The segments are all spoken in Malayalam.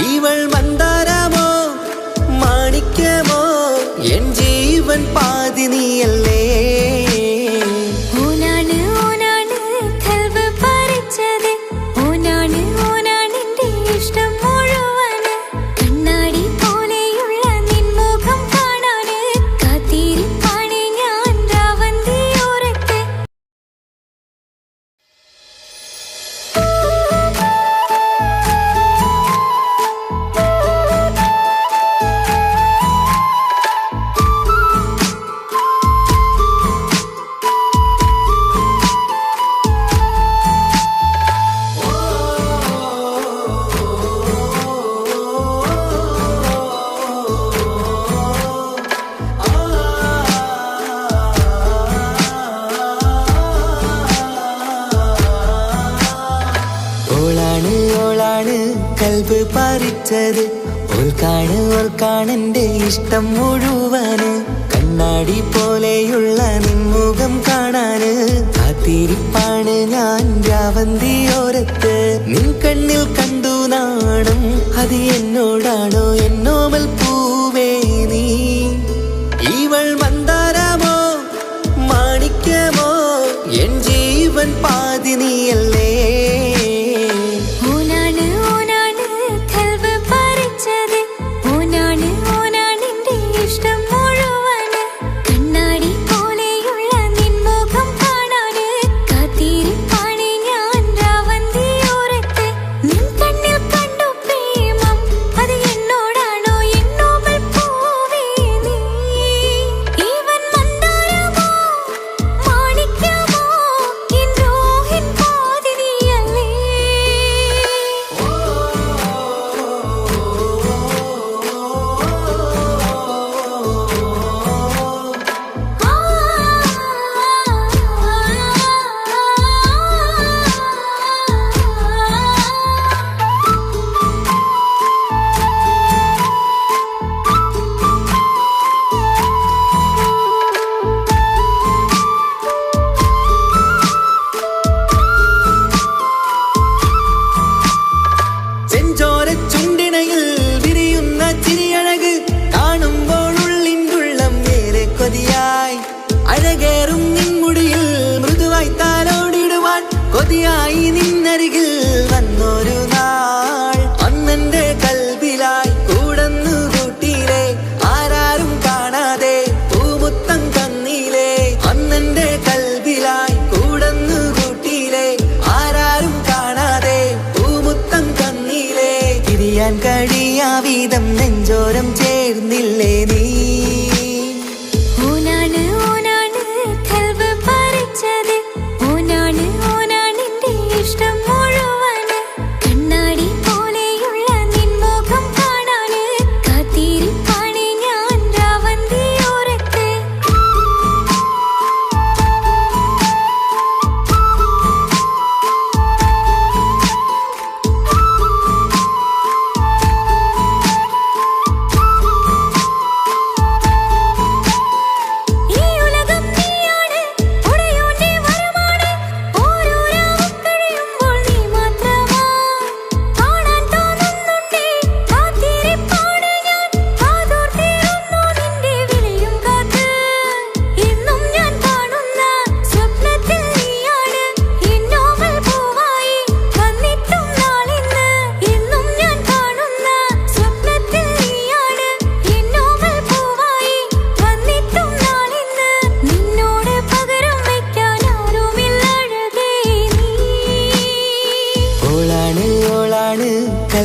இவள் പൂവ് പറിച്ചത്. ഓൽക്കാണ് ഓൽക്കാണെന്റെ ഇഷ്ടം മുഴുവൻ. കണ്ണാടി പോലെയുള്ള നിൻമുഖം കാണാന് കാത്തിരിപ്പാണ് ഞാൻ രാവന്തിയോരത്ത്. നിൻ കണ്ണിൽ കണ്ടു നാണം. അത് എന്നോടാണോ എന്നോ ആയി നിന്നരികിൽ വന്നൊരു നാൾ. അന്നെന്റെ കൽവിലായി കൂടന്നു കൂട്ടിയിലേ ആരാരും കാണാതെ പൂമുത്തം കന്നിയിലേ. അന്നെന്റെ കൽവിലായി കൂടന്നു കൂട്ടിയിലേ ആരാരും കാണാതെ പൂമുത്തം കന്നിയിലേ. തിരിയാൻ കഴിയാവിധം നെഞ്ചോരം ചേർന്നില്ലേ നീ? ഊനാണ് ഊനാണ് കൽവ് പറിച്ചത്.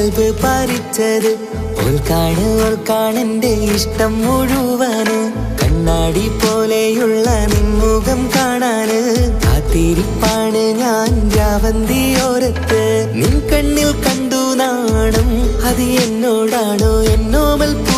കനവ് പറിച്ചത്. ഉൾക്കാണ് ഉൾക്കാണെന്റെ ഇഷ്ടം മുഴുവൻ. കണ്ണാടി പോലെയുള്ള നിൻമുഖം കാണാന് കാത്തിരിപ്പാണ് ഞാൻ രാവന്തിയോരത്ത്. നിൻ കണ്ണിൽ കണ്ടു നാണം. അത് എന്നോടാണോ? എന്നോ മൽപ്പു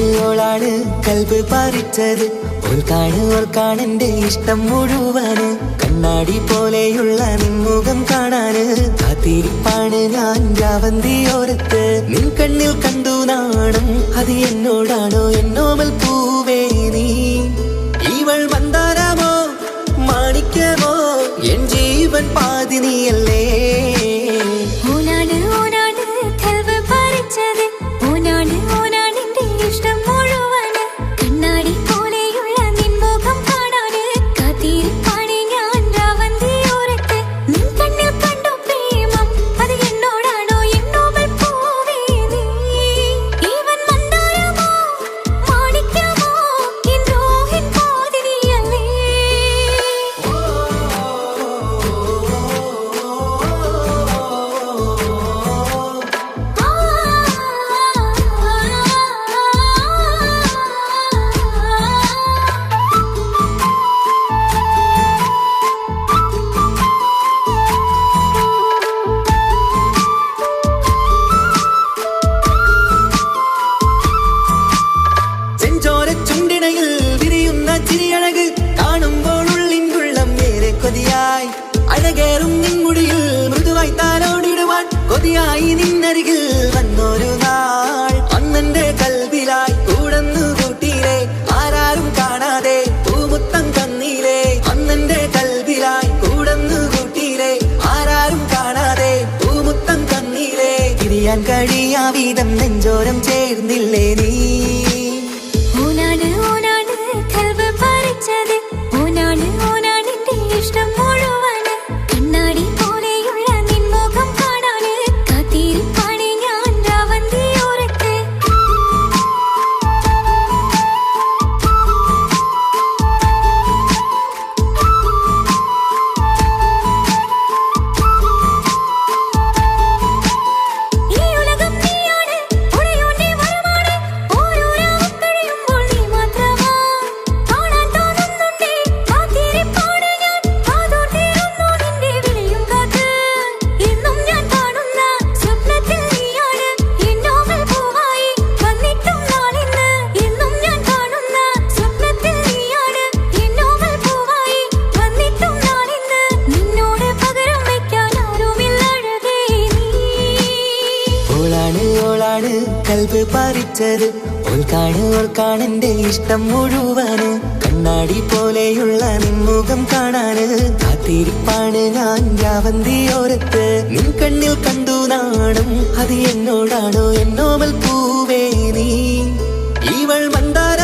ഓളാണ് കൽബ് പറിച്ചത്. ഓൾക്കാണ് ഓൾക്കാണ് എന്റെ ഇഷ്ടം മുഴുവൻ. കണ്ണാടി പോലെയുള്ള നിൻമുഖം കാണാന് കാത്തിരിപ്പാണ് ഞാൻ രാവന്തിയോരത്ത് നിൻ കണ്ണിൽ കണ്ടു നാണം അത് എന്നോടാണോ? എന്നോമൽ പൂവേ കൊതിയായി. അഴകേറും നിൻമുടിയിൽ മൃദുവായി താലോടിടുവാൻ. കൊതിയായി നിന്നരികിൽ വന്നൊരു നാൾ. അന്നെന്റെ കൽവിലായി കൂടന്നു കൂട്ടിയിലെ. ആരാരും കാണാതെ പൂമുത്തം തന്നീലേ അന്നെന്റെ കൽവിലായി കൂടന്നു കൂട്ടിയിലെ. ആരാരും കാണാതെ പൂമുത്തം തന്നീലേ തിരിയാൻ കഴിയാ വീതം നെഞ്ചോരം ചേർന്നില്ലേ നീ? ഊനാണ് ഊനാണ് കൽവ് പറിച്ചത്. ഓളാണ് ഓളാണ് കൽബ് പറിച്ചത്. ഓൾക്കാണ് ഓൾക്കാണ് എന്റെ ഇഷ്ടം മുഴുവൻ. കണ്ണാടി പോലെയുള്ള നിൻമുഖം കാണാന് കാത്തിരിപ്പാണ് ഞാൻ രാവന്തിയോരത്ത് നിൻ കണ്ണിൽ കണ്ടു നാണം അത് എന്നോടാണോ? എന്നോമൽ പൂവേ നീ. ഇവൾ മന്ദാര